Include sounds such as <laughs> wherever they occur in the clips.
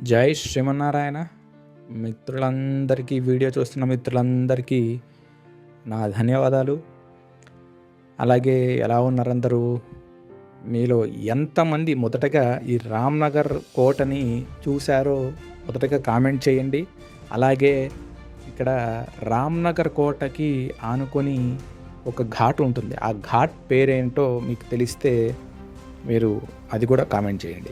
జై శ్రీమన్నారాయణ. మిత్రులందరికీ వీడియో చూస్తున్న మిత్రులందరికీ నా ధన్యవాదాలు. అలాగే ఎలా ఉన్నారందరూ? మీలో ఎంతమంది మొదటగా ఈ రామ్నగర్ కోటని చూశారో మొదటగా కామెంట్ చేయండి. అలాగే ఇక్కడ రామ్నగర్ కోటకి ఆనుకొని ఒక ఘాట్ ఉంటుంది. ఆ ఘాట్ పేరేంటో మీకు తెలిస్తే మీరు అది కూడా కామెంట్ చేయండి.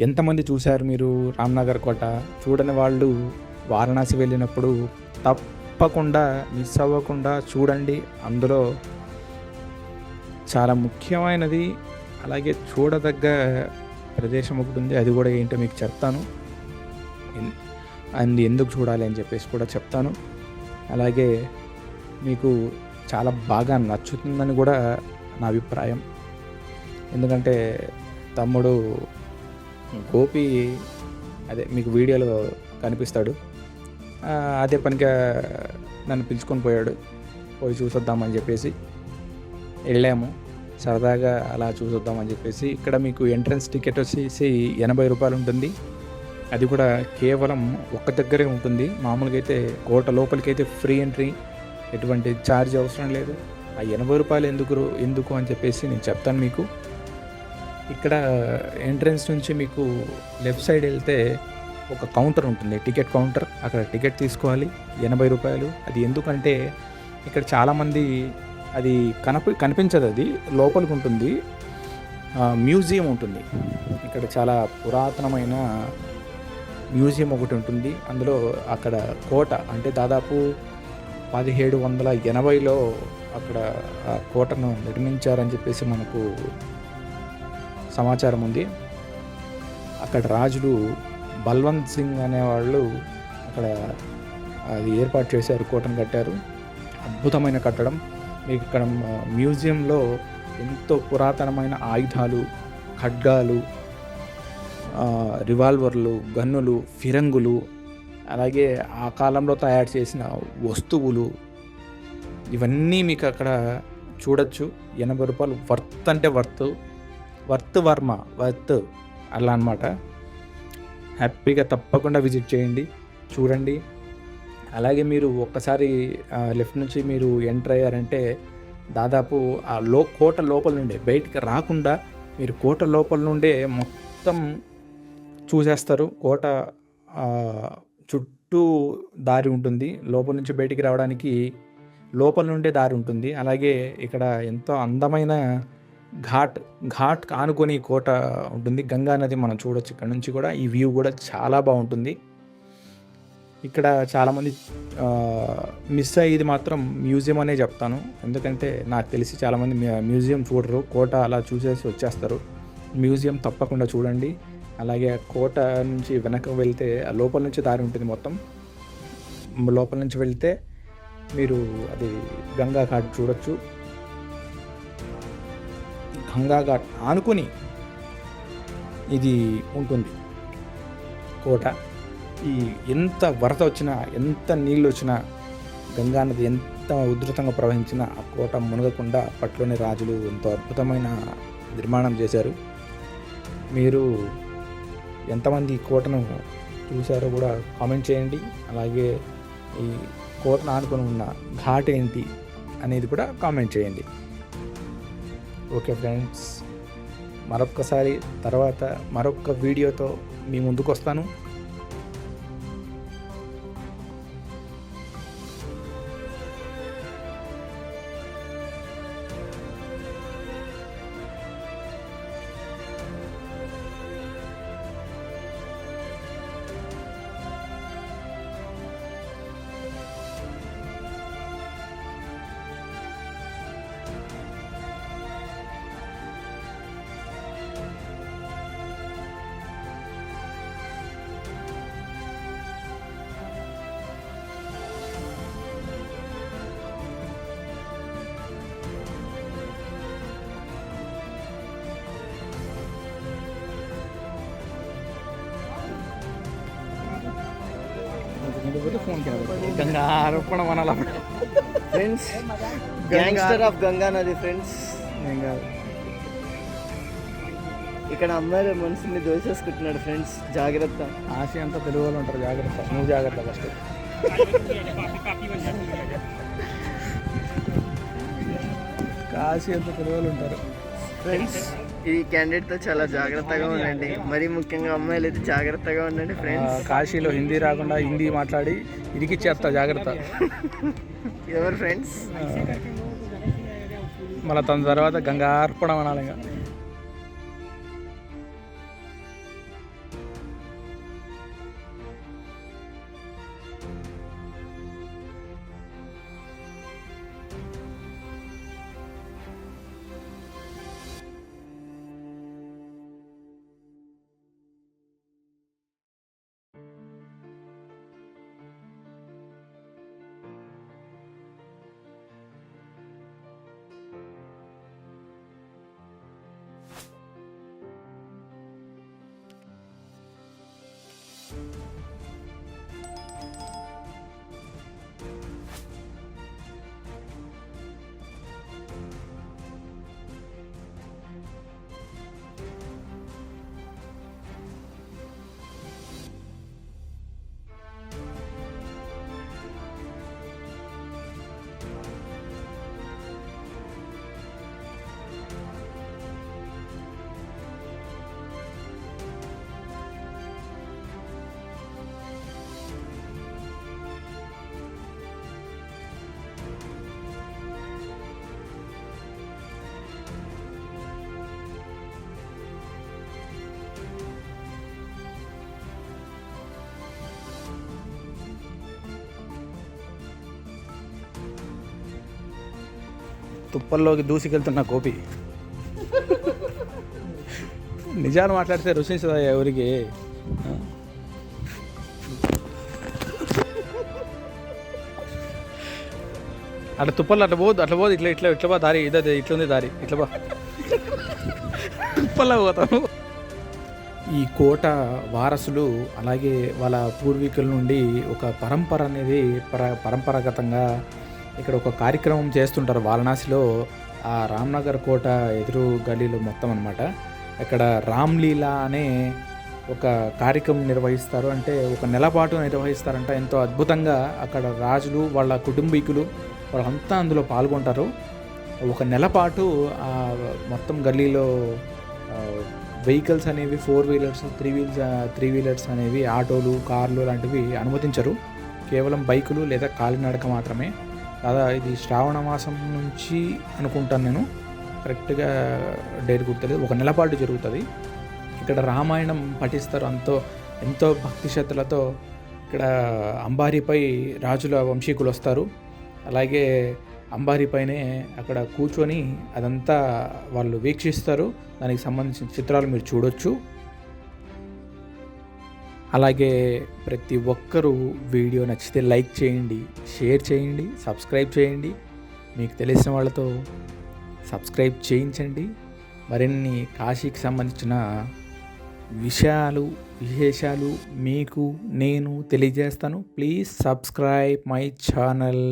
ఎంతమంది చూశారు మీరు రామ్నగర్ కోట? చూడని వాళ్ళు వారణాసి వెళ్ళినప్పుడు తప్పకుండా మిస్ అవ్వకుండా చూడండి. అందులో చాలా ముఖ్యమైనది అలాగే చూడదగ్గ ప్రదేశం ఒకటి ఉంది. అది కూడా ఏంటో మీకు చెప్తాను. అది అండ్ ఎందుకు చూడాలి అని చెప్పేసి కూడా చెప్తాను. అలాగే మీకు చాలా బాగా నచ్చుతుందని కూడా నా అభిప్రాయం. ఎందుకంటే తమ్ముడు గోపి అదే మీకు వీడియోలో కనిపిస్తాడు. అదే పనిగా నన్ను పిలుచుకొని పోయాడు. పోయి చూసొద్దామని చెప్పేసి వెళ్ళాము. సరదాగా అలా చూసొద్దామని చెప్పేసి ఇక్కడ మీకు ఎంట్రన్స్ టికెట్ వచ్చేసి ఎనభై రూపాయలు ఉంటుంది. అది కూడా కేవలం ఒక్క దగ్గరే ఉంటుంది. మామూలుగా అయితే కోట లోపలికి అయితే ఫ్రీ ఎంట్రీ ఎటువంటి ఛార్జ్ అవసరం లేదు. ఆ ఎనభై రూపాయలు ఎందుకు ఎందుకు అని చెప్పేసి నేను చెప్తాను మీకు. ఇక్కడ ఎంట్రన్స్ నుంచి మీకు లెఫ్ట్ సైడ్ వెళ్తే ఒక కౌంటర్ ఉంటుంది టికెట్ కౌంటర్. అక్కడ టికెట్ తీసుకోవాలి ఎనభై రూపాయలు. అది ఎందుకంటే ఇక్కడ చాలామంది అది కనప కనిపించదు అది లోపలికి ఉంటుంది. మ్యూజియం ఉంటుంది. ఇక్కడ చాలా పురాతనమైన మ్యూజియం ఒకటి ఉంటుంది. అందులో అక్కడ కోట అంటే దాదాపు పదిహేడు వందల ఎనభైలో అక్కడ ఆ కోటను నిర్మించారని చెప్పేసి మనకు సమాచారం ఉంది. అక్కడ రాజులు బల్వంత్ సింగ్ అనేవాళ్ళు అక్కడ అది ఏర్పాటు చేశారు కోటను కట్టారు. అద్భుతమైన కట్టడం. మీకు ఇక్కడ మ్యూజియంలో ఎంతో పురాతనమైన ఆయుధాలు ఖడ్గాలు రివాల్వర్లు గన్నులు ఫిరంగులు అలాగే ఆ కాలంలో తయారు చేసిన వస్తువులు ఇవన్నీ మీకు అక్కడ చూడొచ్చు. ఎనభై రూపాయలు వర్త్ అంటే వర్త్. వర్త్ వర్మ వర్త్ అలా అనమాట హ్యాపీగా తప్పకుండా విజిట్ చేయండి చూడండి. అలాగే మీరు ఒక్కసారి లెఫ్ట్ నుంచి మీరు ఎంటర్ అయ్యారంటే దాదాపు ఆ లో కోట లోపల నుండే బయటికి రాకుండా మీరు కోట లోపల నుండే మొత్తం చూసేస్తారు. కోట చుట్టూ దారి ఉంటుంది. లోపల నుంచి బయటికి రావడానికి లోపల నుండే దారి ఉంటుంది. అలాగే ఇక్కడ ఎంతో అందమైన ఘాట్ ఘాట్ ఆనుకొని కోట ఉంటుంది. గంగా నది మనం చూడొచ్చు. ఇక్కడ నుంచి కూడా ఈ వ్యూ కూడా చాలా బాగుంటుంది. ఇక్కడ చాలామంది మిస్ అయ్యేది మాత్రం మ్యూజియం అనే చెప్తాను. ఎందుకంటే నాకు తెలిసి చాలామంది మ్యూజియం చూడరు. కోట అలా చూసేసి వచ్చేస్తారు. మ్యూజియం తప్పకుండా చూడండి. అలాగే ఆ కోట నుంచి వెనక వెళ్తే ఆ లోపల నుంచి దారి ఉంటుంది మొత్తం. లోపల నుంచి వెళ్తే మీరు అది గంగా ఘాట్ చూడొచ్చు. గంగా ఘాట్ ఆనుకుని ఇది ఉంటుంది. కోట. ఈ ఎంత వరద వచ్చినా ఎంత నీళ్ళు వచ్చినా గంగా నది ఎంత ఉధృతంగా ప్రవహించినా ఆ కోట మునగకుండా అప్పట్లోని రాజులు ఎంతో అద్భుతమైన నిర్మాణం చేశారు. మీరు ఎంతమంది ఈ కోటను చూసారో కూడా కామెంట్ చేయండి. అలాగే ఈ కోటను ఆనుకొని ఉన్న ఘాట్ ఏంటి అనేది కూడా కామెంట్ చేయండి. ఓకే ఫ్రెండ్స్ మరొక్కసారి తర్వాత మరొక వీడియోతో మీ ముందుకు వస్తాను గంగా ఆరోపణ అనాలి ఫ్రెండ్స్ గ్యాంగ్స్టర్ ఆఫ్ గంగా నది ఫ్రెండ్స్ ఇక్కడ ఇక్కడ అమ్మాయిల మనసుని దోచేసుకుంటున్నాడు ఫ్రెండ్స్ జాగ్రత్త. ఆశ అంతా తెలుగు వాళ్ళు ఉంటారు జాగ్రత్త. నువ్వు జాగ్రత్త ఫస్ట్ కాశీ అంతా తెలుగు వాళ్ళు ఉంటారు. ఫ్రెండ్స్ ఈ క్యాండిడేట్తో చాలా జాగ్రత్తగా ఉండండి. మరీ ముఖ్యంగా అమ్మాయిలు అయితే జాగ్రత్తగా ఉండండి ఫ్రెండ్స్ కాశీలో హిందీ రాకుండా హిందీ మాట్లాడి ఇరికిచ్చేస్తా జాగ్రత్త. <laughs> ఎవరు ఫ్రెండ్స్ మళ్ళీ తన తర్వాత గంగార్పణం అనాలి ఇంకా. తుప్పల్లోకి దూసుకెళ్తున్న గోపి. నిజాలు మాట్లాడితే రుచించదా ఎవరికి? అట్లా తుప్పల్లో అట్లా పోదు అట్లా పోదు ఇట్లా ఇట్లా ఇట్లా బా దారి ఇదే ఇట్లా ఉంది దారి ఇట్లా బా తుప్పల్లో పోతాను ఈ కోట వారసులు అలాగే వాళ్ళ పూర్వీకుల నుండి ఒక పరంపర అనేది పర పరంపరాగతంగా ఇక్కడ ఒక కార్యక్రమం చేస్తుంటారు వారణాసిలో ఆ రామ్నగర్ కోట ఎదురు గలీలు మొత్తం అనమాట ఇక్కడ రామ్లీలా అనే ఒక కార్యక్రమం నిర్వహిస్తారు. అంటే ఒక నెల పాటు నిర్వహిస్తారంట. ఎంతో అద్భుతంగా అక్కడ రాజులు వాళ్ళ కుటుంబీకులు వాళ్ళంతా అందులో పాల్గొంటారు. ఒక నెల పాటు ఆ మొత్తం గల్లీలో వెహికల్స్ అనేవి four wheelers three wheels three wheelers అనేవి ఆటోలు కార్లు లాంటివి అనుమతించరు. కేవలం బైకులు లేదా కాలినడక మాత్రమే. దాదా ఇది శ్రావణ మాసం నుంచి అనుకుంటాను నేను. కరెక్ట్గా డేట్ గుర్తులేదు. ఒక నెల పాటు జరుగుతుంది. ఇక్కడ రామాయణం పఠిస్తారు అంతో ఎంతో భక్తి శ్రద్ధలతో ఇక్కడ అంబారీపై రాజుల వంశీకులు వస్తారు అలాగే అంబారీపైనే అక్కడ కూర్చొని అదంతా వాళ్ళు వీక్షిస్తారు. దానికి సంబంధించిన చిత్రాలు మీరు చూడొచ్చు. అలాగే ప్రతి ఒక్కరూ వీడియో నచ్చితే లైక్ చేయండి షేర్ చేయండి సబ్స్క్రైబ్ చేయండి. మీకు తెలిసిన వాళ్ళతో సబ్స్క్రైబ్ చేయించండి. మరిన్ని కాశీకి సంబంధించిన విషయాలు విశేషాలు మీకు నేను తెలియజేస్తాను. Please subscribe my channel.